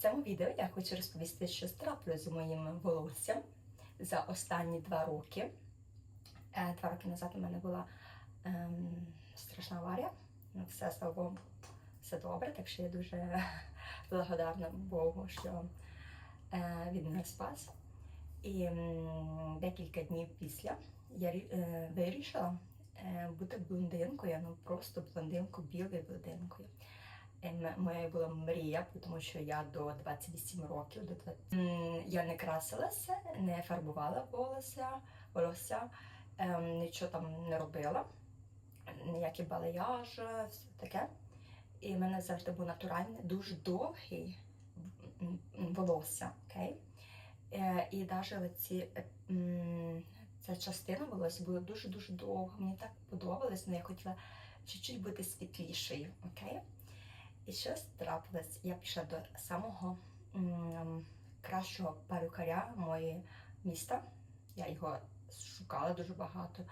цьому відео я хочу розповісти, що трапилось з моїм волоссям за останні два роки. Е, Два роки назад у мене була ем, страшна аварія. Ну, все слава Богу, все добре, так що я дуже благодарна Богу, що е, він мене спас. І м, декілька днів після я е, вирішила е, бути блондинкою, ну просто блондинкою, білою блондинкою. Моя була мрія, тому що я до 28 років, до 20... Я не красилася, не фарбувала волосся, волосся, ем, нічого там не робила, ніякі балеяж, все таке. І в мене завжди був натуральний, дуже довгий волосся. окей? Е, І навіть ці, ця частина волосся була дуже-дуже довга. Мені так подобалось, але я хотіла чуть-чуть бути світлішою. окей? І щось трапилось. Я пішла до самого м, кращого перукаря моєї міста. Я його шукала дуже багато,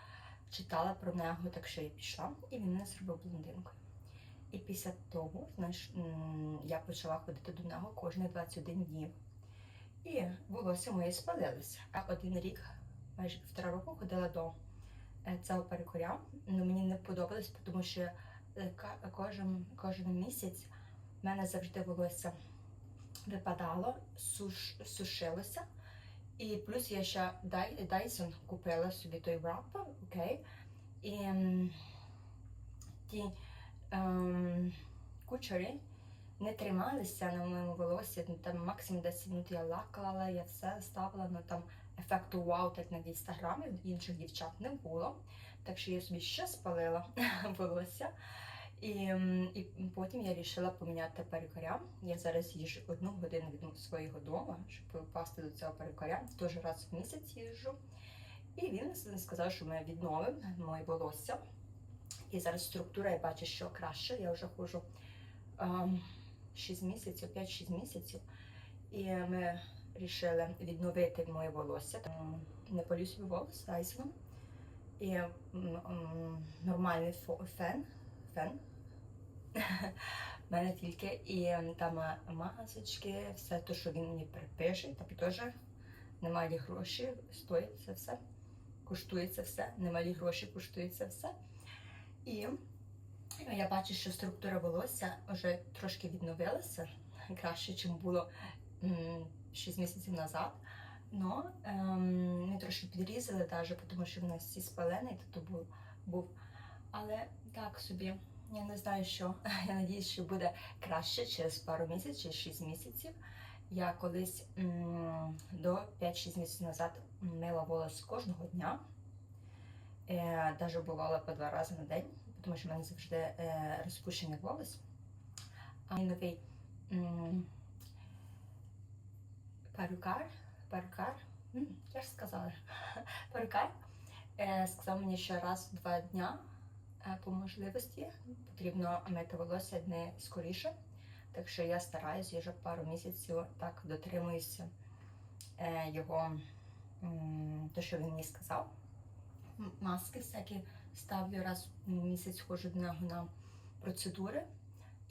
читала про нього, так що я пішла, і він мене зробив блондинкою. І після того, знаєш, я почала ходити до нього кожні 21 днів. І волосся моє спалилося. А один рік, майже півтора року, ходила до е, цього перукаря. Ну, мені не подобалось, тому що кожен, кожен місяць в мене завжди волосся випадало, суш, сушилося. І плюс я ще Dyson купила собі той врапер, окей. І ті ем, кучері не трималися на моєму волосі. Там максимум 10 минут я лакала, я все ставила, ну там ефекту вау, так на інстаграмі інших дівчат не було. Так що я собі ще спалила волосся. І, і потім я вирішила поміняти перукаря. Я зараз їжджу одну годину від свого дому, щоб попасти до цього перукаря. Теж раз в місяць їжджу. І він сказав, що ми відновимо моє волосся. І зараз структура, я бачу, що краще. Я вже ходжу ем, 6 місяців, 5-6 місяців. І ми вирішили відновити моє волосся. Не полю собі волосся Дайсоном. І нормальний фен. фен. У мене тільки і там е, масочки, все те, що він мені припише, та теж немалі гроші, стоїть це все, коштує це все, немалі гроші коштує це все. І я бачу, що структура волосся вже трошки відновилася краще, ніж було 6 місяців назад. Но ем, ми трошки підрізали, навіть, тому що в нас всі спалений, то був. Але так собі, я не знаю, що. Я надіюсь, що буде краще через пару місяців, через 6 місяців. Я колись м, до 5-6 місяців назад мила волос кожного дня. Е, Навіть бувало по два рази на день, тому що в мене завжди е, розпущений волос. А мій новий м, перукар, перукар, я ж сказала, перукар е, сказав мені, що раз в два дня е, по можливості потрібно мити волосся не скоріше. Так що я стараюся, вже пару місяців так дотримуюся е, його, те, що він мені сказав. Маски всякі ставлю раз в місяць ходжу на процедури.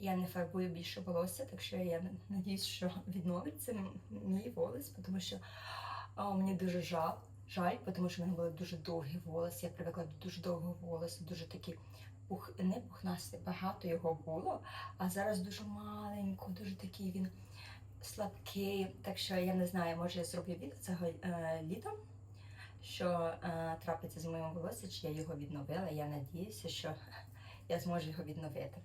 Я не фарбую більше волосся, так що я надіюсь, що відновиться мій волос, тому що а, мені дуже жаль, жаль, тому що в мене були дуже довгі волоси. Я привикла до дуже довгого волосся, дуже такі пух, не пухнасті, багато його було, а зараз дуже маленько, дуже такий він слабкий. Так що я не знаю, може я зроблю відео цього е, літом, що е, трапиться з моїм волоссям, чи я його відновила. Я надіюся, що я зможу його відновити.